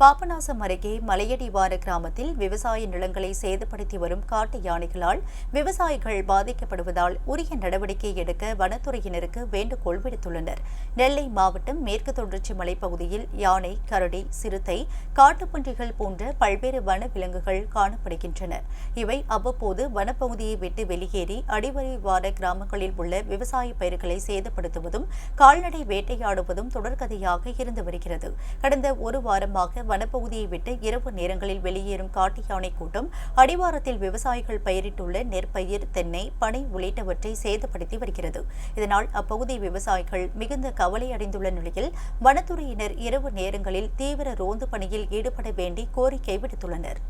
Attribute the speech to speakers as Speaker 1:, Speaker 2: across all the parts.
Speaker 1: பாபநாசம் அருகே மலையடிவார கிராமத்தில் விவசாய நிலங்களை சேதப்படுத்தி வரும் காட்டு யானைகளால் விவசாயிகள் பாதிக்கப்படுவதால் உரிய நடவடிக்கை எடுக்க வனத்துறையினருக்கு வேண்டுகோள் விடுத்துள்ளனர். நெல்லை மாவட்டம் மேற்கு தொடர்ச்சி மலைப்பகுதியில் யானை கரடி சிறுத்தை காட்டுப்பன்றிகள் போன்ற பல்வேறு வன விலங்குகள் காணப்படுகின்றன. இவை அவ்வப்போது வனப்பகுதியை விட்டு வெளியேறி அடிவரிவார கிராமங்களில் உள்ள விவசாய பயிர்களை சேதப்படுத்துவதும் கால்நடை வேட்டையாடுவதும் தொடர்கதையாக இருந்து வருகிறது. கடந்த ஒரு வாரமாக வனப்பகுதியை விட்டு இரவு நேரங்களில் வெளியேறும் காட்டு யானை கூட்டம் அடிவாரத்தில் விவசாயிகள் பயிரிட்டுள்ள நெற்பயிர் தென்னை பனை உள்ளிட்டவற்றை சேதப்படுத்தி வருகிறது. இதனால் அப்பகுதி விவசாயிகள் மிகுந்த கவலை அடைந்துள்ள நிலையில் வனத்துறையினர் இரவு நேரங்களில் தீவிர ரோந்து பணியில் ஈடுபட வேண்டி கோரிக்கை விடுத்துள்ளனர்.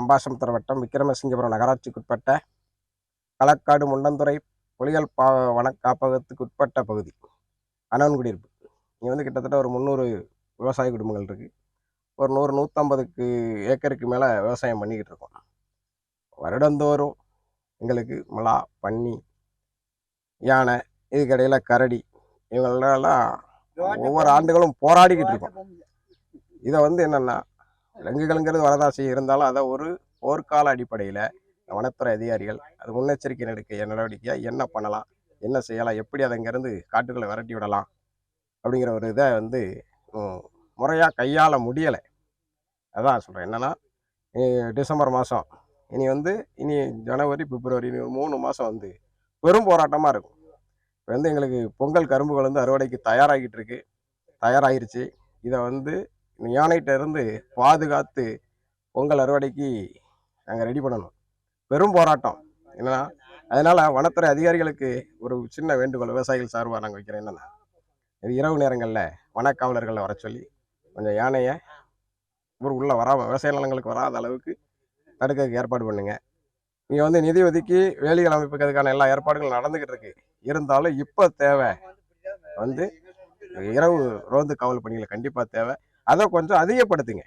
Speaker 2: அம்பாசமுத்திர வட்டம் விக்ரமசிங்கபுரம் நகராட்சிக்குட்பட்ட களக்காடு முண்டந்துறை புலிகள் பா வன காப்பகத்துக்கு உட்பட்ட பகுதி. அனவன் குடியிருப்பு. இங்கே வந்து கிட்டத்தட்ட ஒரு முந்நூறு விவசாய குடும்பங்கள் இருக்குது ஒரு நூறு நூற்றம்பதுக்கு ஏக்கருக்கு மேலே விவசாயம் பண்ணிக்கிட்டு இருக்கோம். வருடந்தோறும் எங்களுக்கு மலா பன்னி யானை இதுக்கிடையில் கரடி இவங்களெல்லாம் ஒவ்வொரு ஆண்டுகளும் போராடிக்கிட்டு இருக்கோம். இதை வந்து என்னென்னா விலங்குகள்ங்கிறது வரதான் செய்ய இருந்தாலும் அதை ஒரு போர்க்கால அடிப்படையில் வனத்துறை அதிகாரிகள் அது முன்னெச்சரிக்கை நடக்க நடவடிக்கையாக என்ன பண்ணலாம் என்ன செய்யலாம் எப்படி அதை இங்கேருந்து காட்டுக்குள்ளே விரட்டி விடலாம் அப்படிங்கிற ஒரு இதை வந்து முறையாக கையாள முடியலை. அதான் சொல்கிறேன் என்னென்னா டிசம்பர் மாதம் இனி வந்து இனி ஜனவரி பிப்ரவரி இனி ஒரு மூணு மாதம் வந்து பெரும் போராட்டமாக இருக்கும். இப்போ வந்து எங்களுக்கு பொங்கல் கரும்புகள் வந்து அறுவடைக்கு தயாராகிட்டு இருக்கு. தயாராகிருச்சு இதை வந்து யானைகிட்ட இருந்து பாதுகாத்து பொங்கல் அறுவடைக்கு நாங்கள் ரெடி பண்ணணும். பெரும் போராட்டம். என்னன்னா அதனால வனத்துறை அதிகாரிகளுக்கு ஒரு சின்ன வேண்டுகோள் விவசாயிகள் சார்பாக நாங்கள் வைக்கிறேன் என்னன்னா இது இரவு நேரங்களில் வனக்காவலர்களை வர சொல்லி கொஞ்சம் யானையை ஊர் உள்ளே வராமல் விவசாய நிலங்களுக்கு வராத அளவுக்கு தடுக்கிறதுக்கு ஏற்பாடு பண்ணுங்கள் நீங்கள் வந்து நிதி ஒதுக்கி வேலிகள் அமைப்புக்கிறதுக்கான எல்லா ஏற்பாடுகளும் நடந்துக்கிட்டு இருக்கு. இருந்தாலும் இப்போ தேவை வந்து இரவு ரோந்து காவல் பணிகளை கண்டிப்பாக தேவை. அதை கொஞ்சம் அதிகப்படுத்துங்க.